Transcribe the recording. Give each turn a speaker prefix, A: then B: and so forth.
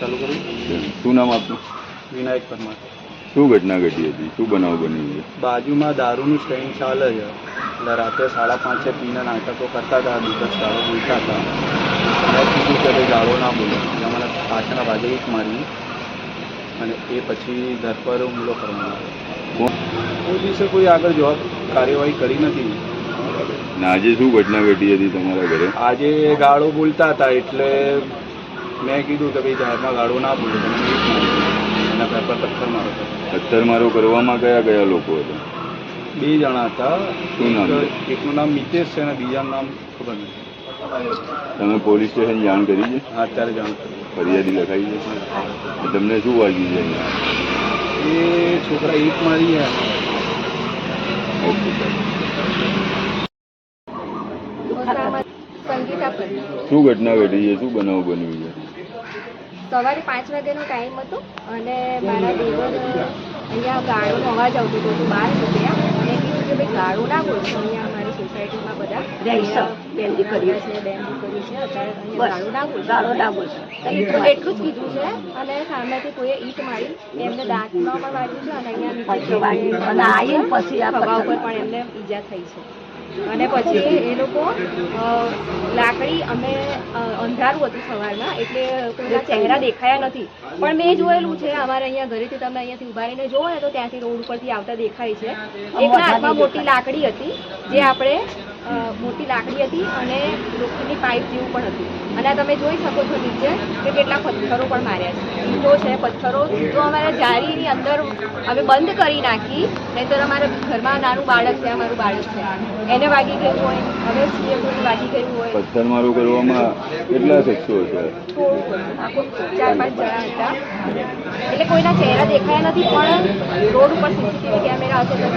A: ચાલુ
B: શું? નામ આપનું?
A: વિનાયક પરમાર.
B: શું ઘટના ઘટી હતી? શું બનાવ બની છે
A: બાજુમાં દારૂનું સ્ટેન્ડ ચાલે છે. એટલે રાત્રે સાડા પાંચે પીને નાટકો કરતા હતા દિવસ ગાળો બોલતા હતા. મેં કીધું કે ભાઈ ગાળો ના બોલો. એટલે મને પાછળના બાજુ એક મારી અને એ પછી ઘર પર હુમલો કરવામાં આવ્યો. કોઈ દિવસે કોઈ આગળ જવાબ કાર્યવાહી કરી નથી.
B: આજે શું ઘટના ઘટી હતી તમારા ઘરે?
A: આજે ગાળો બોલતા હતા એટલે મેં કીધું કે ભાઈ જાહેરમાં ગાળો ના બોલો તમે એના પેપર પથ્થર મારો.
B: પથ્થરમારો કરવામાં કયા કયા લોકો હતા?
A: બે જણા હતા.
B: શું નામ
A: એક- એકનું નામ મિતેશ છે અને બીજાનું નામ ખબર નથી
B: તમે પોલીસ સ્ટેશન જાણ કરી છે?
A: હા અત્યારે જાણ કરી.
B: ફરિયાદી લખાઈ છે? તમને શું વાગ્યું છે અહીંયા?
A: એ છોકરા એક મારી છે.
B: ઓકે સાહેબ
C: સંગીતા પર
B: શું ઘટના ઘટી છે? શું બનાવ બન્યું છે?
C: સવારે પાંચ વાગ્યાનો ટાઈમ હતો અને મારા દેવર અહીંયા ગાળોનો અવાજ આવતો હતો. બહાર નીકળ્યા. અને કીધું કે ભાઈ ગાળો ના બોલશો અહીંયા અમારી સોસાયટીમાં બધા. બેન દીકરીઓ છે બેન દીકરી છે. અત્યારે ગાળો ના બોલશો
D: ગાળો ના બોલશો.
C: એટલું એટલું જ કીધું છે અને સામેથી કોઈએ ઈટ મારી. એમને દાંતમાં પણ વાગ્યું છે અને અહીંયા નીચે
D: પછી અને આવીને પછી આ
C: ઉપર પણ એમને ઈજા થઈ છે. અને પછી એ લોકો લાકડી અમે અંધારું હતું સવારમાં એટલે કોઈના ચહેરા દેખાયા નથી. પણ મેં જોયેલું છે અમારે અહીંયા ઘરેથી તમે અહીંયાથી ઊભા રહીને જોવો ને તો ત્યાંથી રોડ ઉપરથી આવતા દેખાય છે. એક હાથમાં મોટી લાકડી હતી જે આપણે મોટી લાકડી હતી અને લોખંડની પાઇપ જેવું પણ હતું. અને તમે જોઈ શકો છો નીચે કે કેટલા પથ્થરો પણ માર્યા છે. ઈંટો છે પથ્થરો. તો અમારા જારીની અંદર અમે બંધ કરી નાખી નહીંતર અમારા ઘરમાં નાનું બાળક છે અમારું બાળક છે. એને વાગી ગયું હોય હવે છીએ કોઈ વાગી ગયું હોય.
B: પથ્થરમારો કરવામાં કેટલા શખ્સો છે
C: ચાર પાંચ જણા હતા. એટલે કોઈના ચહેરા દેખાયા નથી પણ રોડ ઉપર સીસીટીવી કેમેરા હશે તો